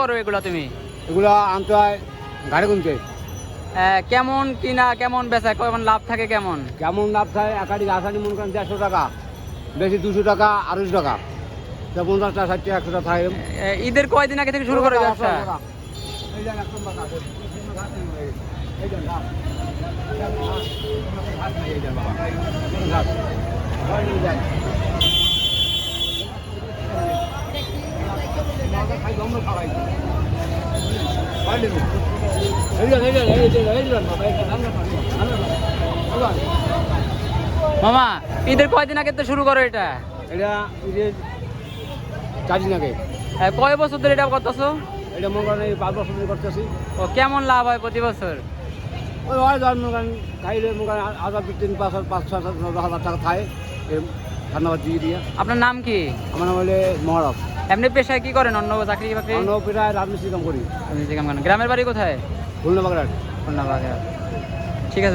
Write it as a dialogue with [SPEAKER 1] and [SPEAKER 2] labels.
[SPEAKER 1] করো এগুলো তুমি?
[SPEAKER 2] এগুলো আনতে হয় গাড়ি
[SPEAKER 1] গুনতে। কেমন কিনা কেমন বেচা কেমন লাভ থাকে কেমন?
[SPEAKER 2] কেমন লাভ থাকে? একাডি আসানি মনে করেন দেড়শো টাকা বেশি দুশো টাকা আড়াইশো টাকা। তা পঞ্চাশ টাকা ষাট একশো টাকা থাকে।
[SPEAKER 1] ঈদের কয়দিন আগে থেকে শুরু করো ব্যবসা?
[SPEAKER 2] এই
[SPEAKER 1] মামা ঈদের কয়দিন আগে তো শুরু করো এটা?
[SPEAKER 2] এটা এই যে চার দিন আগে।
[SPEAKER 1] কয় বছর ধরে এটা করতেছো?
[SPEAKER 2] এটা মনে করেন এই পাঁচ বছর ধরে করতেছি।
[SPEAKER 1] ও কেমন লাভ হয় প্রতি বছর?
[SPEAKER 2] ওই হয় ধর মনে করেন খাইলে মনে করেন হাজার তিন পাঁচ পাঁচ ছয় সাত হাজার টাকা খায় ঠান্ডাবাদ দিয়ে দিয়ে।
[SPEAKER 1] আপনার নাম কি?
[SPEAKER 2] আমার নাম হলে মহারব
[SPEAKER 1] এমনি পেশায় কি করেন? অন্য চাকরি বাকরি?
[SPEAKER 2] অন্য প্রায় রাজমিস্ত্রি কাম করি।
[SPEAKER 1] যে কাম করেন। গ্রামের বাড়ি কোথায়?
[SPEAKER 2] খুলনা বাগড়াট
[SPEAKER 1] খুলনা। ঠিক আছে।